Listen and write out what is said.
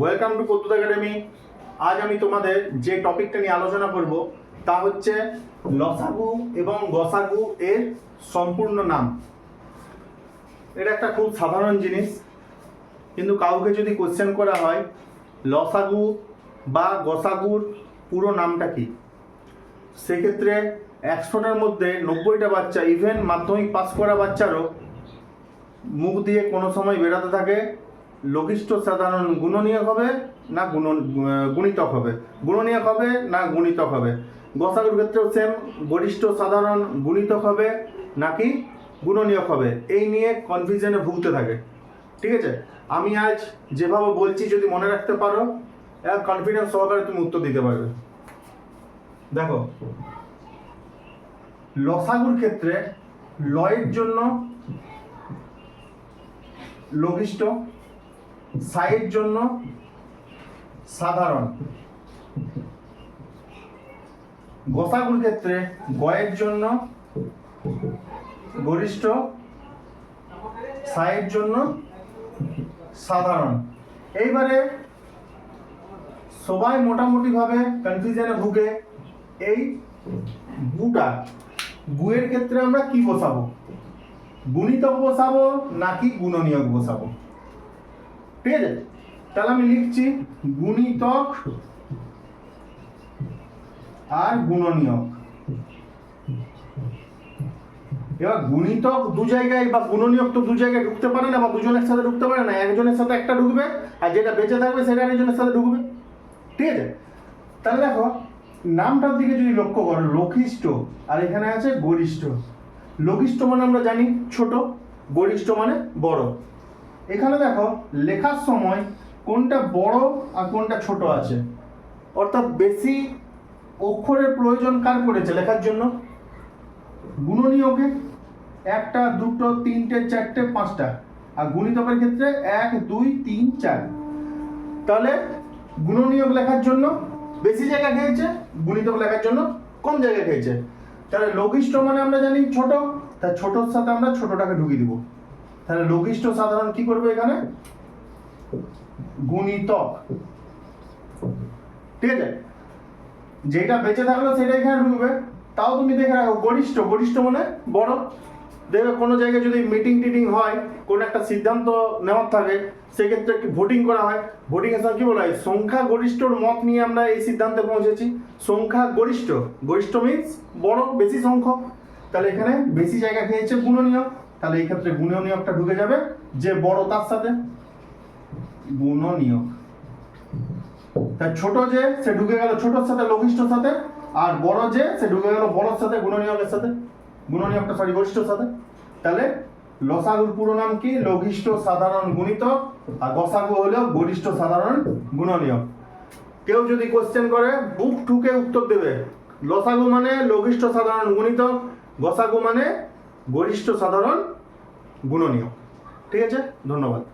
Welcome to পদ্মুত academy আজ আমি তোমাদের যে টপিকটা নিয়ে আলোচনা করব, তা হচ্ছে লসাগু এবং গসাগু এর সম্পূর্ণ নাম। এটা একটা খুব সাধারণ জিনিস, কিন্তু কাউকে যদি কোশ্চেন করা হয়, লসাগু বা গসাগুর পুরো নামটা কি? সেক্ষেত্রে একশোটার মধ্যে নব্বইটা বাচ্চা ইভেন মাধ্যমিক পাস করা বাচ্চারও মুখ দিয়ে কোনো সময় বেরোতে থাকে লঘিষ্ঠ সাধারণ গুণনীয়ক হবে না গুণ গুণিতক হবে? গুণনীয়ক হবে না গুণিতক হবে? গসাগুর ক্ষেত্রেও সেম গরিষ্ঠ সাধারণ গুণিতক হবে নাকি গুণনীয়ক হবে? এই নিয়ে কনফিউশনে ভুগতে থাকে। ঠিক আছে? আমি আজ যেভাবে বলছি, যদি মনে রাখতে পারো এক কনফিডেন্স সহকারে তুমি উত্তর দিতে পারবে। দেখো, লসাগুর ক্ষেত্রে লয়ের জন্য লঘিষ্ঠ সাইয়ের জন্য সাধারণ। গোসাগুর ক্ষেত্রে গয়ের জন্য গরিষ্ঠ সাইয়ের জন্য সাধারণ। এইবারে সবাই মোটামুটিভাবে কনফিউশনে ভুগে এই গুটা। গুয়ের ক্ষেত্রে আমরা কি বসাবো? গুণিতক বসাবো নাকি গুণনীয়ক বসাবো? ঠিক আছে তাহলে আমি লিখছি গুণিতক আর গুণনীয়ক। এবার গুণিতক দু জায়গায় বা গুণনীয়ক তো দু জায়গায় ঢুকতে পারে না বা দুজনের সাথে ঢুকতে পারে না, একজনের সাথে একটা ঢুকবে আর যেটা বেঁচে থাকবে সেটা আরেকজনের সাথে ঢুকবে। ঠিক আছে? তাহলে দেখো, নামটার দিকে যদি লক্ষ্য করো, লঘিষ্ঠ, আর এখানে আছে গরিষ্ঠ। লঘিষ্ঠ মানে আমরা জানি ছোট, গরিষ্ঠ মানে বড়। এখানে দেখো, লেখার সময় কোনটা বড় আর কোনটা ছোট আছে। অর্থাৎ বেশি অক্ষরের প্রয়োজন কার করেছে? লেখার জন্য। গুণনীয়কে একটা, দুটো, তিনটে, চারটে, পাঁচটা। আর গুণিতকের ক্ষেত্রে এক, দুই, তিন, চার। তাহলে গুণনীয়ক লেখার জন্য বেশি জায়গা খেয়েছে, গুণিতক লেখার জন্য কম জায়গা খেয়েছে। তাহলে লঘিষ্ঠ মানে আমরা জানি ছোট তাই ছোটর সাথে আমরা ছোটটাকে ঢুকিয়ে দিব। তাহলে লঘিষ্ঠ সাধারণ কি করবে এখানে? গুণিতক। ঠিক আছে? যেটা বেঁচে থাকল সেটা এখানে ঢুকবে। তাও তুমি দেখে রাখো, গরিষ্ঠ। গরিষ্ঠ মানে বড়। দেখবে কোনো জায়গায় যদি মিটিং টিটিং হয়, কোনো একটা সিদ্ধান্ত নেওয়ার থাকে, সেক্ষেত্রে একটি ভোটিং করা হয়। ভোটিং এর সময় কি বলা হয়? সংখ্যা গরিষ্ঠর মত নিয়ে আমরা এই সিদ্ধান্তে পৌঁছেছি। সংখ্যা গরিষ্ঠ। গরিষ্ঠ মিন্স বড়, বেশি সংখ্যক। তাহলে এখানে বেশি জায়গা খেয়েছে গুণনীয়ক তাহলে এই ক্ষেত্রে গুণনীয়কটা ঢুকে যাবে। যে বড় তার সাথে গুণনীয়ক তা ছোট যে, সে ঢুকে গেল ছোটর সাথে, লঘিষ্ঠর সাথে, আর বড় যে, সে ঢুকে গেল বড়র সাথে গুণনীয়কের সাথে। গুণনীয়কটা সরি গরিষ্ঠর সাথে। তাহলে লসাগুর পুরো নাম কি? লঘিষ্ঠ, সাধারণ গুণিতক আর গসাগু হলো গরিষ্ঠ, সাধারণ গুণনীয়ক কেউ যদি কোশ্চেন করে, বুক ঠুকে উত্তর দেবে। লসাগু মানে লঘিষ্ঠ, সাধারণ গুণিতক গসাগু মানে গরিষ্ঠ সাধারণ গুণনীয় ঠিক আছে? ধন্যবাদ।